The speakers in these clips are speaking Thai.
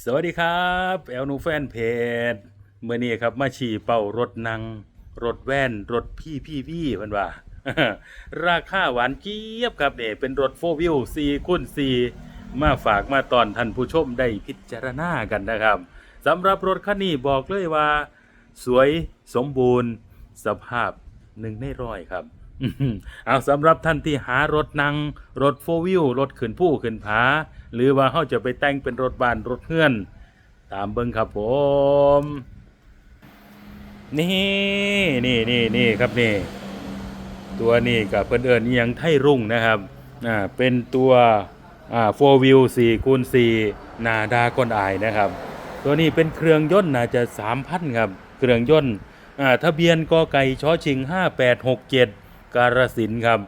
สวัสดีครับ แอลนูแฟนเพจเมื่อนี้ครับมาฉี่เป่ารถนัง รถแว่น รถพี่พี่พี่เพิ่นว่า ราคาหวานเจี๊ยบครับเนี่ยเป็นรถโฟวิว4คูณ4มาฝากมาตอนท่านผู้ชมได้พิจารณากันนะครับสำหรับรถคันนี้บอกเลยว่า สวยสมบูรณ์ สภาพหนึ่งในร้อยครับ เอาสำหรับท่านที่หารถนั่งรถโฟวิวรถขึ้นผู้ขึ้นผา หรือว่าเขาจะไปแต่งเป็นรถบ้านรถเฮือน ตามเบิ้งครับผม นี่นี่นี่นี่ครับนี่ ตัวนี้กับเพิ่นเอิญยังไทรุ่งนะครับอ่าเป็นตัวอ่า4 wheel 4คูณ4นาดาก้นอายนะครับ ตัวนี้เป็นเครื่องยนต์น่าจะ3,000ครับ เครื่องยนต์อ่าทะเบียนกอไก่ชอชิง5867กเจ็ด การสินครับ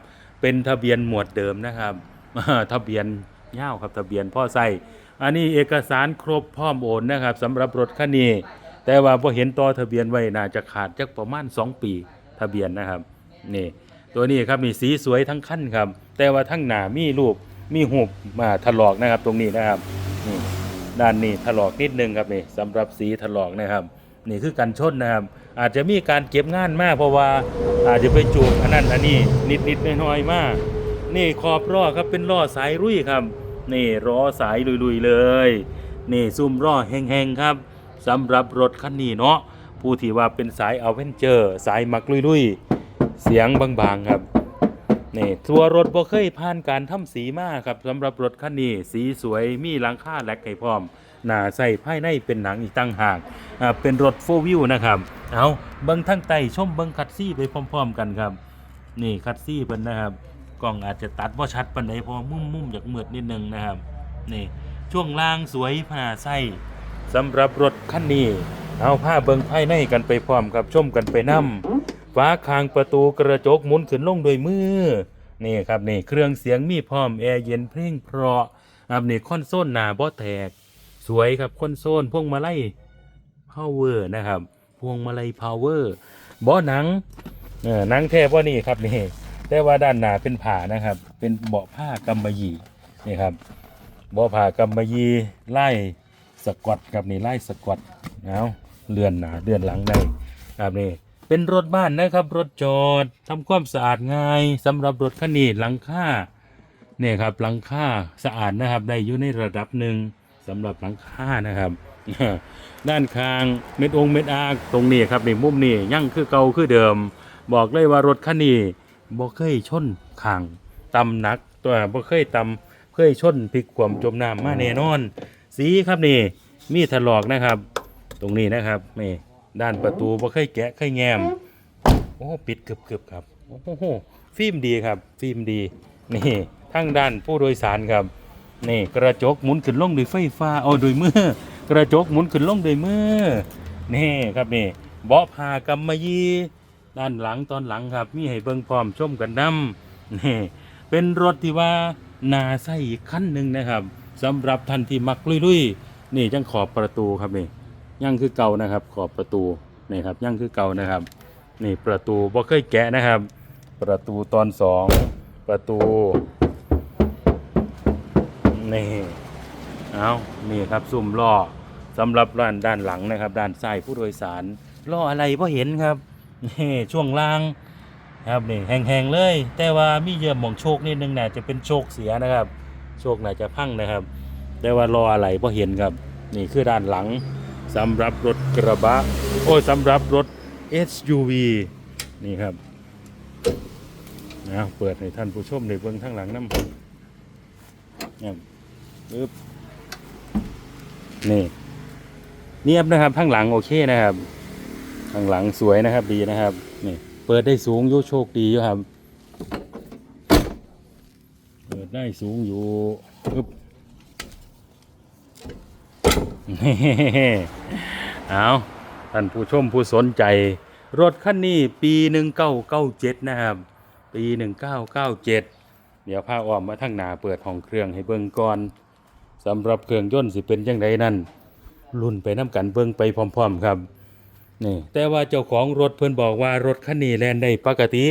เป็นทะเบียนหมวดเดิมนะครับทะเบียนยาวครับทะเบียนพ่อไส้อันนี้เอกสารครบพร้อมโอนนะครับสำหรับรถคันนี้แต่ว่าพอเห็นต่อทะเบียนไว้น่าจะขาดจักประมาณ 2 ปีทะเบียนนะครับนี่ตัวนี้ครับนี่สีสวยทั้งคันครับ แต่ว่าทั้งหน้ามีรูปมีหูบมาถลอกนะครับตรงนี้นะครับนี่ด้านนี้ถลอกนิดนึงครับนี่สำหรับสีถลอกนะครับ นี่คือกันชนนะครับ อาจจะมีการเก็บงานมากเพราะว่าอาจจะไปจูบอันนั้นอันนี้นิดนิดน้อยๆมาก นี่ขอบล้อครับเป็นล้อสายรุ่ยครับ นี่ล้อสายลุยๆเลย นี่ซุ่มล้อแห้งๆครับสำหรับรถคันนี้เนาะผู้ที่ว่าเป็นสายเอาเวนเจอร์ สายมักลุยๆเสียงบางๆครับนี่ตัวรถบ่เคยผ่านการทำสีมาครับสำหรับรถคันนี้สีสวยมีหลังคาแลกให้พร้อม หน้าใส่ภายในเป็นหนังอีกตั้งหากอ่าเป็นรถโฟวิวนะครับเอาเบิ้งทั้งไตชมเบิ้งคัดซี่ไปพร้อม ๆ กันครับ นี่คัดซี่เพิ่นนะครับกล้องอาจจะตัดว่าชัดปานใดเพอมุมมุมๆจากมืดนิดนึงนะครับนี่ช่วงล่างสวยผ่าไส้สำหรับรถคันนี้เอาผ้าเบิงภายในกันไปพร้อมครับชมกันไปนํฟ้าคางประตูกระจกหมุนขึ้นลงโดวยมือนี่ครับนี่เครื่องเสียงมีพร้อมแอร์เย็นเพลงเพราะครับนี่คอนโซลหนาบ่แตก สวยครับคอนโซลพวงมาลัยพาวเวอร์นะครับ พวงมาลัยพาวเวอร์บ่หนังเออหนังแท้บ่นี่ครับนี่แต่ว่าด้านหน้าเป็นผ้านะครับ เป็นเบาะผ้ากำมะหยี่นี่ครับเบาะผ้ากำมะหยี่ไล่สกอตครับนี่ไล่สกอตเอาเลื่อนหนาเลื่อนหลังได้ครับนี่เป็นรถบ้านนะครับรถจอดทำความสะอาดง่ายสำหรับรถคันนี้หลังคาเนี่ยครับหลังคาสะอาดนะครับได้อยู่ในระดับหนึ่ง สำหรับหลังคานะครับ ด้านข้างเม็ดองเม็ดอากตรงนี้ครับนี่มุมนี้ยังคือเก่าคือเดิม บอกเลยว่ารถคันนี้บ่เคยชนข้างตำหนักตัวบ่เคยตำเคยชนพลิกความจมน้ำมาแน่นอน สีครับนี่ มีถลอกนะครับ ตรงนี้นะครับนี่ด้านประตูบ่เคยแกะเคยแงมโอ้ปิดเกือบๆครับโอ้โหฟิล์มดีครับ ฟิล์มดีนี่ทั้งด้านผู้โดยสารครับ นี่กระจกหมุนขึ้นลงด้วยไฟฟ้าเอาโดยมือกระจกหมุนขึ้นลงด้วยมือนี่ครับนี่เบาะผ้ากำมะยีด้านหลังตอนหลังครับ มีให้เบิ่งพร้อมชมกันนํนี่เป็นรถที่ว่านาใส่อีกคันหนึ่งนะครับสำหรับท่านที่มักลุยๆนี่จังขอบประตูครับนี่ยังคือเก่านะครับ ขอบประตูนี่ครับยังคือเก่านะครับ นี่ประตูบ่เคยแกะนะครับ ประตูตอนสองประตู นี่เอานี่ครับซุ่มล้อสำหรับด้านด้านหลังนะครับ ด้านซ้ายผู้โดยสารล้ออะไรพอเห็นครับนี่ช่วงล่างครับนี่แห้งๆเลย แต่ว่ามีเยื่อหมองโชคนิดนึงน่าจะเป็นโชคเสียนะครับ โชคน่าจะพังนะครับ แต่ว่าล้ออะไรพอเห็นครับ นี่คือด้านหลังสำหรับรถกระบะโอ้ยสำหรับรถ SUV นี่ครับนะเปิดให้ท่านผู้ชมได้เบิ่งข้างหลังน้ำเนี่ย ปึ๊บนี่เนียบนะครับข้างหลังโอเคนะครับ ข้างหลังสวยนะครับดีนะครับนี่เปิดได้สูงอยู่โชคดีอยู่ครับ เปิดได้สูงอยู่ปึ๊บเอาท่านผู้ชมผู้สนใจ รถคันนี้ปีหนึ่งเก้าเก้าเจ็ดนะครับ ปีหนึ่งเก้าเก้าเจ็ดเดี๋ยวพาอ้อมมาทั้งหนาเปิดห้องเครื่องให้เบิ่งก่อน สำหรับเครื่องยนต์สิเป็นจังไดนั่นรุ่นไปน้ำกันเบิ่งไปพร้อม ๆครับนี่แต่ว่าเจ้าของรถเพิ่นบอกว่ารถคันนี้แลนได้ปกติ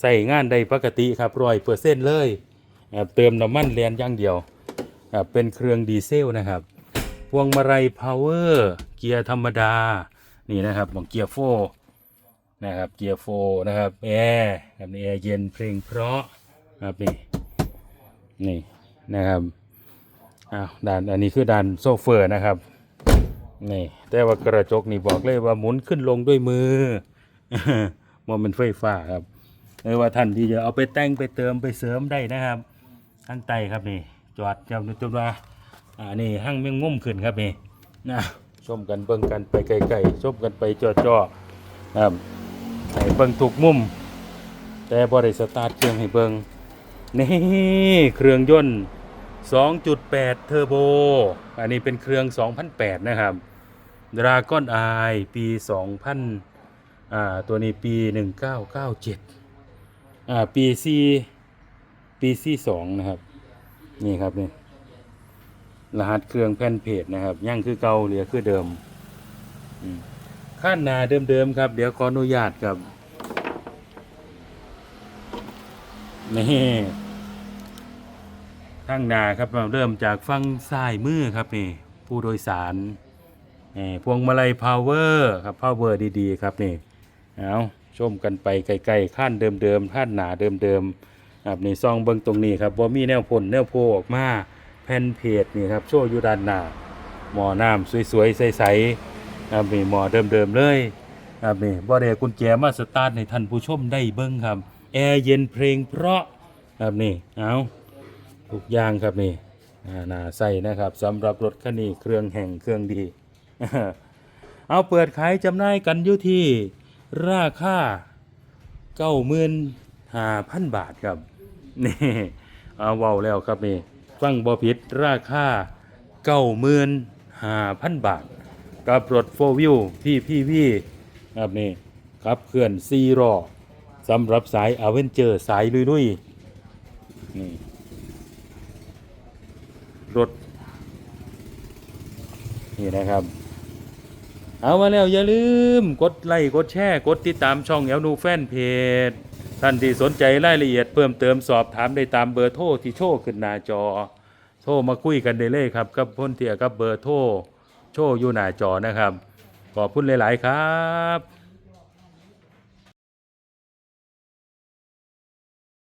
ใส่งานได้ปกติครับร้อยเปอร์เซ็นต์เลยเติมน้ำมันแลนอย่างเดียวเป็นเครื่องดีเซลนะครับพวงมาลัยพาวเวอร์เกียร์ธรรมดานี่นะครับของเกียร์โฟนะครับเกียร์โฟนะครับแอร์ครับนี่แอร์เย็นเพลงเพราะครับนี่นี่นะครับ อ้าวด่านอันนี้คือด่านโซเฟอร์นะครับนี่แต่ว่ากระจกนี่บอกเลยว่าหมุนขึ้นลงด้วยมือมันเป็นไฟฟ้าครับไม่ว่าท่านที่จะเอาไปแต่งไปเติมไปเสริมได้นะครับข้างใต้ครับนี่จอดจำจนว่าอ่านี่ห้างเมียงงุ่มขึ้นครับนี่นะชมกันเบิ่งกันไปไกลๆชมกันไปจ่อๆครับให้เบิ่งถูกมุม แต่บริสตาร์ทเครื่องให้เบิ่งนี่เครื่องยนต์ 2.8 เทอร์โบ อันนี้เป็นเครื่อง 2008 นะครับ Dragon Eye ปี 2000อ่าตัวนี้ปี 1997อ่าปีซีปีซีสองนะครับ นี่ครับนี่ รหัสเครื่องแผ่นเพจนะครับ ยังคือเก่าเหลือคือเดิมอืมขั้นหนาเดิมๆครับ เดี๋ยวขออนุญาตครับ นี่ ข้งนาครับเริ่มจากฟังซ้ายมือครับนี่ผู้โดยสารนี่พวงมาลัยพาวเวอร์ครับพาวเวอร์ดีๆครับนี่เอาชมกันไปไกลๆขั้นเดิมๆขั้นหนาเดิมๆครับนี่ซองเบิ้งตรงนี้ครับว่ามีแนวพ่นแนวโพออกมาแผ่นเพจนี่ครับโชว์อยู่ด้านหน้าหมอน้ำสวยๆใสๆครับนี่หมอเดิมๆเลยครับนี่บ่ได้กุญแจมาสตาร์ทให้ท่านผู้ชมได้เบิ้งครับแอร์เย็นเพลงเพราะครับนี่เอา ทุกอย่างครับนี่น่าใส่นะครับสำหรับรถคันนี้เครื่องแห่งเครื่องดี เอาเปิดขายจำหน่ายกันอยู่ที่ราคาเก้าหมื่นห้าพันบาทครับนี่เอาเว้าแล้วครับนี่ฟังบอผิดราคาเก้าหมื่นห้าพันบาท กับรถโฟวิวพี่พี่พี่ครับนี่ครับเคลื่อนซีรอสำหรับสายอเวนเจอร์สายลุยๆนี่ รถ นี่นะครับ เอามาแล้วอย่าลืม กดไลค์กดแชร์ กดติดตามช่องเอลนูแฟนเพจท่านที่สนใจรายละเอียดเพิ่มเติมสอบถามได้ตามเบอร์โทรที่โชว์ขึ้นหน้าจอ โทรมาคุยกันได้เลยครับกับพ้นเตียกับเบอร์โทรโชว์อยู่หน้าจอนะครับ ขอบคุณหลาย ๆ ครับ